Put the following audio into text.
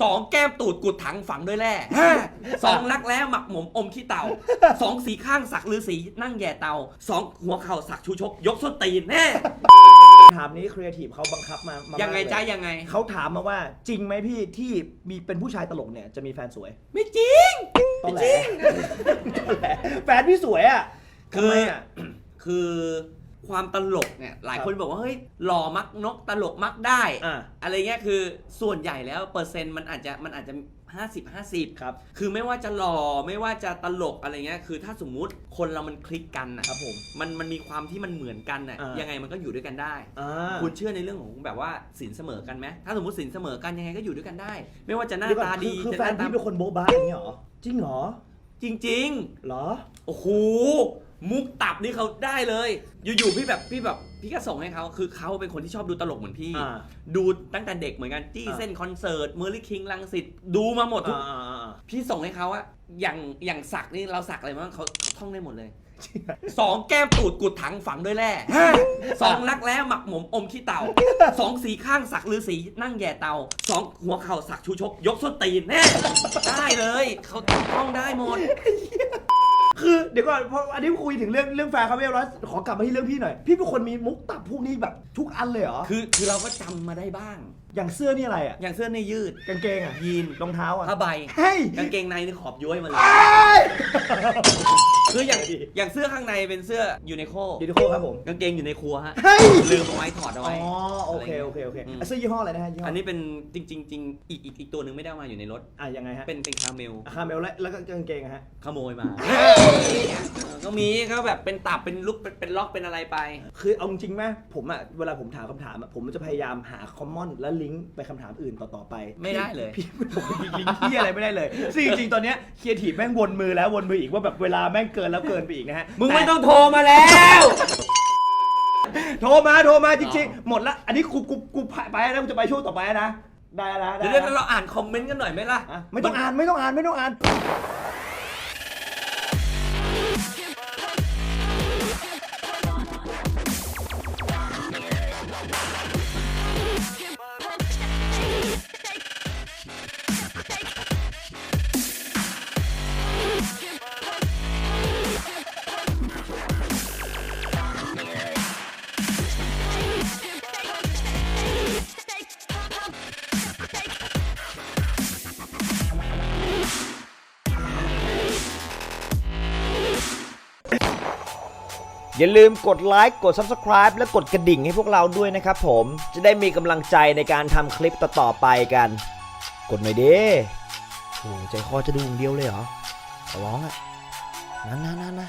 สองแก้มตูดกุดถังฝังด้วยแร่ห้าสองรักแร้หมักหมมอมขี้เต่าสองสีข้างสักฤาษีนั่งแย่เตาสองหัวเข่าสักชูชก ยกส้นตีนแน่ถามนี้ครีเอทีฟเขาบังคับมามายังไงมากเลจ้ายังไง เขาถามมาว่าจริงไหมพี่ที่มีเป็นผู้ชายตลกเนี่ยจะมีแฟนสวยไม่จริง ตอนแหลตอนแหลแฟนพี่สวยอะคือ ทำไมอะคือ ความตลกเนี่ย หลายครับคนบอกว่า เฮ้ย หล่อมักนกตลกมักได้ อ่าอะไรเงี้ยคือส่วนใหญ่แล้วเปอร์เซ็นต์มันอาจจะมันอาจจะ 50 50 ครับ คือไม่ว่าจะหล่อไม่ว่าจะตลกอะไรเงี้ยคือถ้าสมมุติคนเรามันคลิกกันนะครับผม มันมันมีความที่มันเหมือนกันน่ะอ่ายั ยังไงมันก็อยู่ด้วยกันได้ อ่าคุณเชื่อในเรื่องของแบบว่าสินเสมอกันไหมถ้าสมมติสินเสมอกันยังไงก็อยู่ด้วยกันได้ ไม่ว่าจะหน้าเดี๋ยวก่อนตาดีคือคือจะแฟหนน้าตาพี่เป็นคนโบ๊ะบ้าอย่างเงี้ยเหรอ จริงเหรอ จริง เหรอ ๆ โอ้โห มุกตับนี่เขาได้เลย อยู่ๆพี่แบบพี่แบบพี่ก็ส่งให้เขาคือเขาเป็นคนที่ชอบดูตลกเหมือนพี่ อ่า ดูตั้งแต่เด็กเหมือนกันจี้อ่าเส้นคอนเสิร์ตเมอร์ลี่คิงลังสิตดูมาหมดทุกอ่าอ่าอ่าพี่ส่งให้เขาอะอย่างอย่างสักนี่เราสักอะไรบ้างเขาเขาท่องได้หมดเลยสองแก้มตูดกุดถังฝังด้วยแร่ห้าสองรักแร้หมักหมมอมขี้เต่าสองสีข้างสักฤาษีนั่งแย่เตาสองหัวเข่าสักชูชก ยกส้นตีนแน่ได้เลย เขาท่องได้หมด คือเดี๋ยวก่อนพออันนี้คุยถึงเรื่องเรื่องแฟนเขาไม่ร้อยขอกลับมาที่เรื่องพี่หน่อย พี่เป็นคนมีมุกตับพวกนี้แบบทุกอันเลยเหรอ คือคือเราก็จำมาได้บ้างอย่างเสื้อนี่อะไรอะอย่างเสื้อในยืดกางเกงอะยีนรองเท้าอะ ผ้าใบเฮ้ย กางเกงในนี่ขอบย้วยมาเลยเอ้ยคืออย่างดีอย่างเสื้อข้างในเป็นเสื้อยูนิโคยูนิโคครับผมกางเกงอยู่ในครัวฮะเฮ้ยลืมเอาไว้ถอดเอาอ๋อไว้ โอเคโอเคโอเคอืม อะเสื้อยี่ห้ออะไรนะฮะยี่ห้ออัอันนี้เป็นจริงๆจริงอีกอีกอีกตัวหนึ่งไม่ได้เอามาอยู่ในรถ อะยังไงฮะเป็นเป็นคาเมลอะคาเมลและแล้วก็กางเกงอะฮะขโมยมาเออก็มีก็แบบเป็นตับเป็นลุกเป็นเป็นล็อกเป็นอะไรไป คือเอาจริงๆไหมผมอะเวลาผมถามคำถามอะผมจะพยายามหาคอมมอนและลิงก์ไปคำถามอื่นต่อๆไปไม่ได้เลยพี่ผมลิงก์ที่อะไรไม่ได้เลยซึ่งจริงๆตอนเนี้ยครีเอทีฟแม่งวนมือแล้ววนมืออีกว่าแบบเวลาแม่งเกินแล้วเกินไปอีกนะฮะมึงไม่แต่ต้องโทรมาแล้ว โทรมาโทรมาจริงอ๋อๆหมดละอันนี้กูกูกูไปแล้วกูจะไปช่วงต่อไปแล้วนะได้แล้วได้เดี๋ยวแล้เดี๋ยววเราอ่านคอมเมนต์กันหน่อยไหมล่ะ อะไม่ต้องอ่านไม่ต้องอ่านไม่ต้องอ่าน อย่าลืมกดไลค์กด Subscribe และกดกระดิ่งให้พวกเราด้วยนะครับผมจะได้มีกำลังใจในการทำคลิปต่อๆไปกัน กดหน่อยดิโอ้ใจคอจะดูอย่างเดียวเลยเหรอขอร้องอะนะนะนะนะ